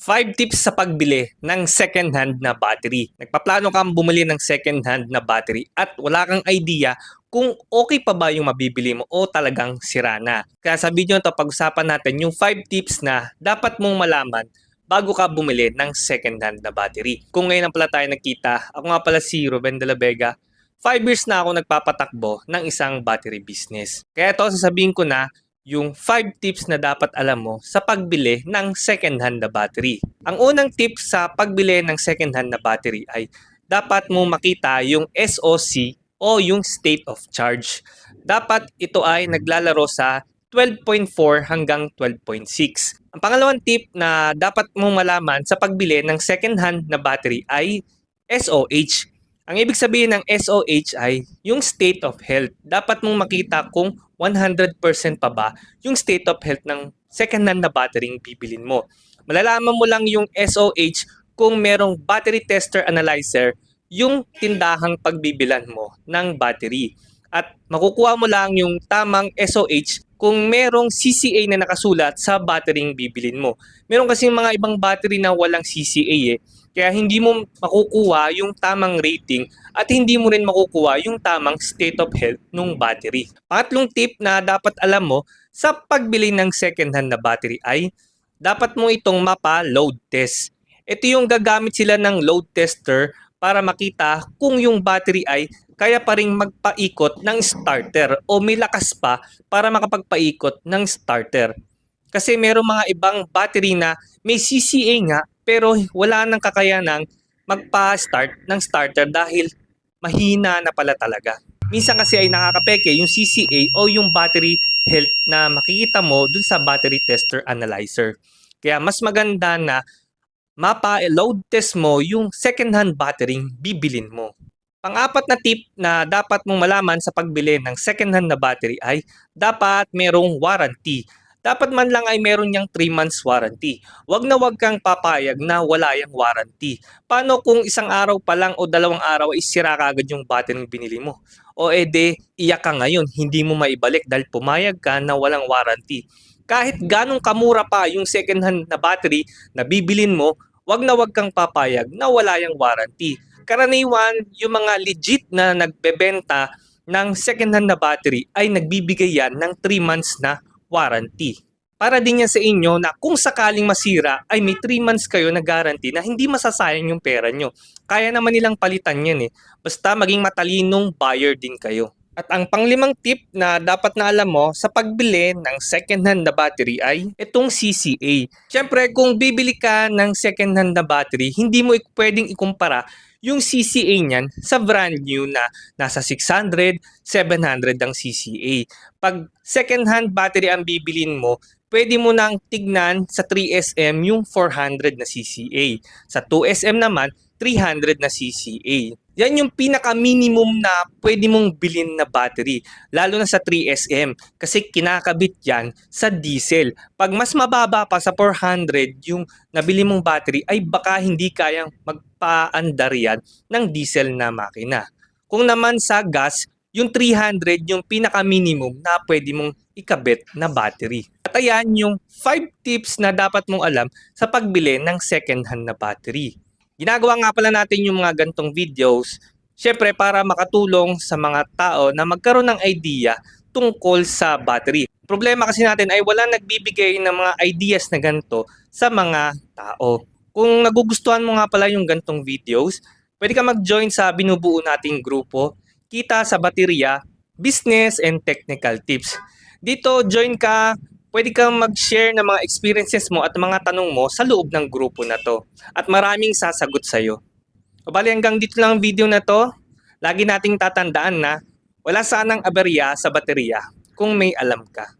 5 tips sa pagbili ng second-hand na battery. Nagpaplano kang bumili ng second-hand na battery at wala kang idea kung okay pa ba yung mabibili mo o talagang sira na. Kaya sa video na to, pag-usapan natin yung 5 tips na dapat mong malaman bago ka bumili ng second-hand na battery. Kung ngayon na pala tayo nagkita, ako nga pala si Ruben de la Vega, 5 years na ako nagpapatakbo ng isang battery business. Kaya to sasabihin ko na yung 5 tips na dapat alam mo sa pagbili ng second-hand na battery. Ang unang tip sa pagbili ng second-hand na battery ay dapat mo makita yung SOC o yung state of charge. Dapat ito ay naglalaro sa 12.4 hanggang 12.6. Ang pangalawang tip na dapat mong malaman sa pagbili ng second-hand na battery ay SOH. Ang ibig sabihin ng SOH ay yung state of health. Dapat mong makita kung 100% pa ba yung state of health ng second-hand na battery yung bibilin mo. Malalaman mo lang yung SOH kung merong battery tester analyzer yung tindahang pagbibilan mo ng battery. At makukuha mo lang yung tamang SOH kung merong CCA na nakasulat sa battery yung bibilin mo. Meron kasi mga ibang battery na walang CCA eh. Kaya hindi mo makukuha yung tamang rating at hindi mo rin makukuha yung tamang state of health ng battery. Pangatlong tip na dapat alam mo sa pagbili ng second-hand na battery ay dapat mo itong mapa load test. Ito yung gagamit sila ng load tester para makita kung yung battery ay kaya pa rin magpaikot ng starter o may lakas pa para makapagpaikot ng starter. Kasi merong mga ibang battery na may CCA nga pero wala nang kakayanang magpa-start ng starter dahil mahina na pala talaga. Minsan kasi ay nakakapeke yung CCA o yung battery health na makikita mo dun sa battery tester analyzer. Kaya mas maganda na mapa-load test mo yung second-hand battery bibilin mo. Pang-apat na tip na dapat mong malaman sa pagbili ng second-hand na battery ay dapat merong warranty dapat man lang ay meron niyang 3 months warranty. Huwag na huwag kang papayag na wala yung warranty. Paano kung isang araw pa lang o dalawang araw ay sira kagad yung battery ng binili mo? O ede, iyak ka ngayon, hindi mo maibalik dahil pumayag ka na walang warranty. Kahit ganong kamura pa yung second hand na battery na bibilin mo, wag na wag kang papayag na wala yung warranty. Karaniwan, yung mga legit na nagbebenta ng second hand na battery ay nagbibigay yan ng 3 months na warranty. Para din yan sa inyo na kung sakaling masira ay may 3 months kayo na guarantee na hindi masasayang yung pera nyo. Kaya naman nilang palitan yan eh. Basta maging matalinong buyer din kayo. At ang panglimang tip na dapat na alam mo sa pagbili ng second-hand na battery ay itong CCA. Siyempre, kung bibili ka ng second-hand na battery, hindi mo pwedeng ikumpara yung CCA niyan sa brand new na nasa 600, 700 ang CCA. Pag second-hand battery ang bibilin mo, pwede mo nang tignan sa 3SM yung 400 na CCA. Sa 2SM naman, 300 na CCA. Yan yung pinaka-minimum na pwede mong bilhin na battery, lalo na sa 3SM kasi kinakabit yan sa diesel. Pag mas mababa pa sa 400 yung nabili mong battery ay baka hindi kayang magpaandar yan ng diesel na makina. Kung naman sa gas, yung 300 yung pinaka-minimum na pwede mong ikabit na battery. At ayan yung 5 tips na dapat mong alam sa pagbili ng second-hand na battery. Ginagawa nga pala natin yung mga gantong videos, syempre para makatulong sa mga tao na magkaroon ng idea tungkol sa battery. Problema kasi natin ay wala nagbibigay ng mga ideas na ganito sa mga tao. Kung nagugustuhan mo nga pala yung gantong videos, pwede ka mag-join sa binubuo nating grupo, Kita sa Baterya, Business and Technical Tips. Dito, join ka, pwede kang mag-share ng mga experiences mo at mga tanong mo sa loob ng grupo na to. At maraming sasagot sa'yo. O bali hanggang dito lang ang video na to. Lagi nating tatandaan na wala sanang aberya sa baterya kung may alam ka.